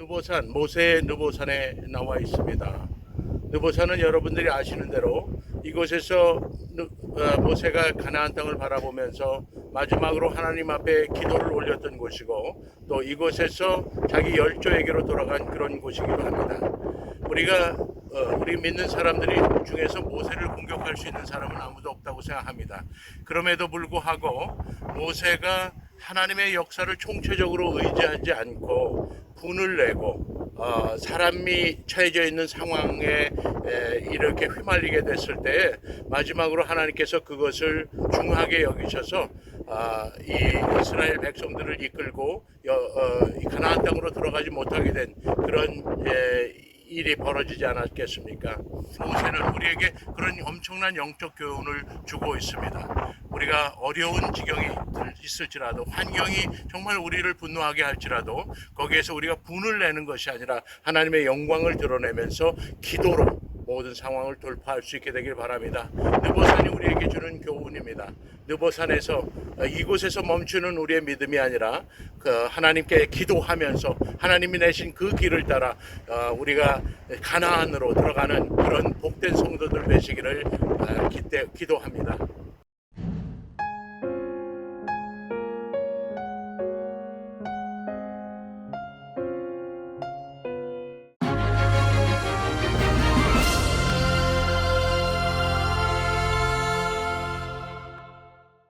느보산 모세의 느보산에 나와 있습니다. 느보산은 여러분들이 아시는 대로 이곳에서 느- 어, 모세가 가나안 땅을 바라보면서 마지막으로 하나님 앞에 기도를 올렸던 곳이고 또 이곳에서 자기 열조에게로 돌아간 그런 곳이기도 합니다. 우리가 어, 우리 믿는 사람들이 중에서 모세를 공격할 수 있는 사람은 아무도 없다고 생각합니다. 그럼에도 불구하고 모세가 하나님의 역사를 총체적으로 의지하지 않고 분을 내고 어, 사람이 처해져 있는 상황에 에, 이렇게 휘말리게 됐을 때 마지막으로 하나님께서 그것을 중하게 여기셔서 아, 이 이스라엘 백성들을 이끌고 여, 어, 이 가나안 땅으로 들어가지 못하게 된 그런 에, 일이 벌어지지 않았겠습니까? 모세는 우리에게 그런 엄청난 영적 교훈을 주고 있습니다. 우리가 어려운 지경이 들- 있을지라도 환경이 정말 우리를 분노하게 할지라도 거기에서 우리가 분을 내는 것이 아니라 하나님의 영광을 드러내면서 기도로 모든 상황을 돌파할 수 있게 되길 바랍니다. 느보산이 우리에게 주는 교훈입니다. 느보산에서 어, 이곳에서 멈추는 우리의 믿음이 아니라 그 하나님께 기도하면서 하나님이 내신 그 길을 따라 어, 우리가 가나안으로 들어가는 그런 복된 성도들 되시기를 어, 기대, 기도합니다.